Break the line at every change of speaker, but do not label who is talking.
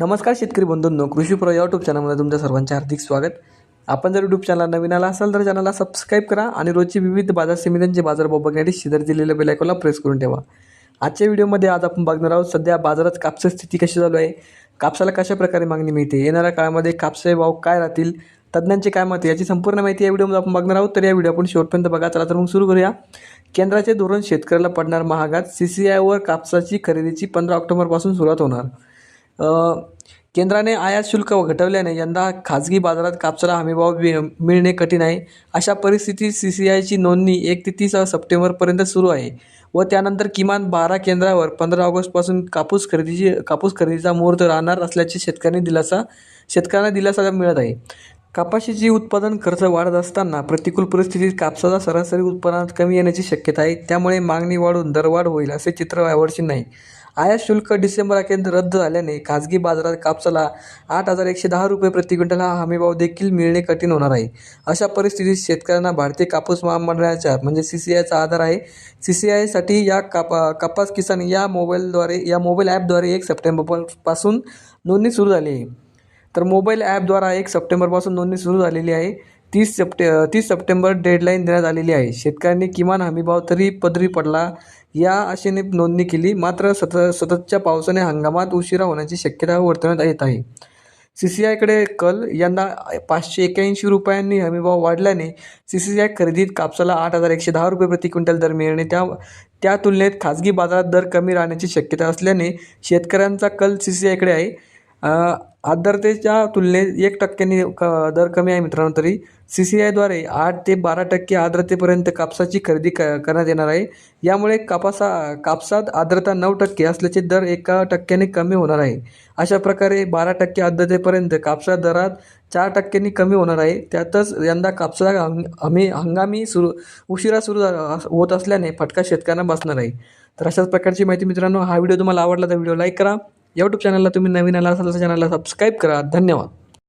नमस्कार शेतकरी बंधूंनो कृषी प्रो या यूट्यूब चॅनलमध्ये तुमच्या सर्वांचे हार्दिक स्वागत. आपण जर यूट्यूब चॅनलला नवीन आला असाल तर चॅनलला सबस्क्राईब करा आणि रोजची विविध बाजार समित्यांचे बाजारभाव बघण्यासाठी शेजारी दिलेल्या बेलायकॉनला प्रेस करून ठेवा. आजच्या व्हिडिओमध्ये आज आपण बघणार आहोत सध्या बाजारात कापसाची स्थिती कशी चालू आहे कापसाला कशा प्रकारे मागणी मिळते येणाऱ्या काळामध्ये कापसाचे भाव काय राहतील तज्ज्ञांचे काय मत आहे याची संपूर्ण माहिती या व्हिडिओमध्ये आपण बघणार आहोत. तर या व्हिडिओ आपण शेवटपर्यंत बघा चला तर मग सुरू करूया. केंद्राचे धोरण शेतकऱ्याला पडणार महागात सी सी आयवर कापसाची खरेदीची पंधरा ऑक्टोबरपासून सुरुवात होणार. केंद्राने आयात शुल्क घटवल्याने यंदा खाजगी बाजारात कापसाला हमीभाव मिळणे कठीण आहे. अशा परिस्थितीत सी सी आयची नोंदणी एक ते तीस सप्टेंबरपर्यंत सुरू आहे व त्यानंतर किमान बारा केंद्रावर पंधरा ऑगस्टपासून कापूस खरेदीची कापूस खरेदीचा मुहूर्त राहणार असल्याचे शेतकऱ्यांनी दिलासा शेतकऱ्यांना दिलासा मिळत आहे. कापाशीची उत्पादन खर्च वाढत असताना प्रतिकूल परिस्थितीत कापसाचा सरासरी उत्पादनात कमी येण्याची शक्यता आहे. त्यामुळे मागणी वाढून दरवाढ होईल असे चित्र यावर्षी नाही. आयात शुल्क डिसेंबर अखेर रद्द झाल्याने खाजगी बाजारात कापसाला आठ हजार एकशे दहा रुपये प्रति क्विंटल हा हमीभाव देखील मिळणे कठीण होणार आहे. अशा परिस्थितीत शेतकऱ्यांना भारतीय कापूस महामंडळाच्या म्हणजे सी सी आयचा आधार आहे. सी सी आयसाठी या कापा कपास किसान या मोबाईलद्वारे या मोबाईल ॲपद्वारे एक सप्टेंबरपासून नोंदणी सुरू झाली आहे. तर मोबाईल ॲपद्वारा एक सप्टेंबरपासून नोंदणी सुरू झालेली आहे. तीस सप्टे तीस सप्टेंबर डेडलाईन देण्यात आलेली आहे. शेतकऱ्यांनी किमान हमीभाव तरी पदरी पडला या आशेने नोंदणी केली. मात्र सत सततच्या पावसाने हंगामात उशिरा होण्याची शक्यता वर्तवण्यात येत आहे. सी सी आयकडे कल यंदा पाचशे एक्याऐंशी रुपयांनी हमीभाव वाढल्याने सी सी आय खरेदीत कापसाला आठ हजार एकशे दहा रुपये प्रति क्विंटल दर मिळणे त्या त्या तुलनेत खाजगी बाजारात दर कमी राहण्याची शक्यता असल्याने शेतकऱ्यांचा कल सी सी आयकडे आहे. आर्द्रतेच्या तुलनेत एक टक्क्यांनी क दर कमी आहे मित्रांनो तरी. सी सी आयद्वारे आठ ते बारा टक्के आर्द्रतेपर्यंत कापसाची खरेदी क करण्यात येणार आहे. यामुळे कापासा कापसात आर्द्रता नऊ टक्के असल्याचे दर एका टक्क्याने कमी होणार आहे. अशा प्रकारे बारा टक्के आर्द्रतेपर्यंत कापसा दरात चार टक्क्यांनी कमी होणार आहे. त्यातच यंदा कापसाला हंग हमी हंगामी सुरू उशिरा सुरू होत असल्याने फटका शेतकऱ्यांना बसणार आहे. तर अशाच प्रकारची माहिती मित्रांनो हा व्हिडिओ तुम्हाला आवडला तर व्हिडिओ लाईक करा. यूट्यूब चॅनलला तुम्ही नवीन आला असाल तर चॅनलला सबस्क्राईब करा. धन्यवाद.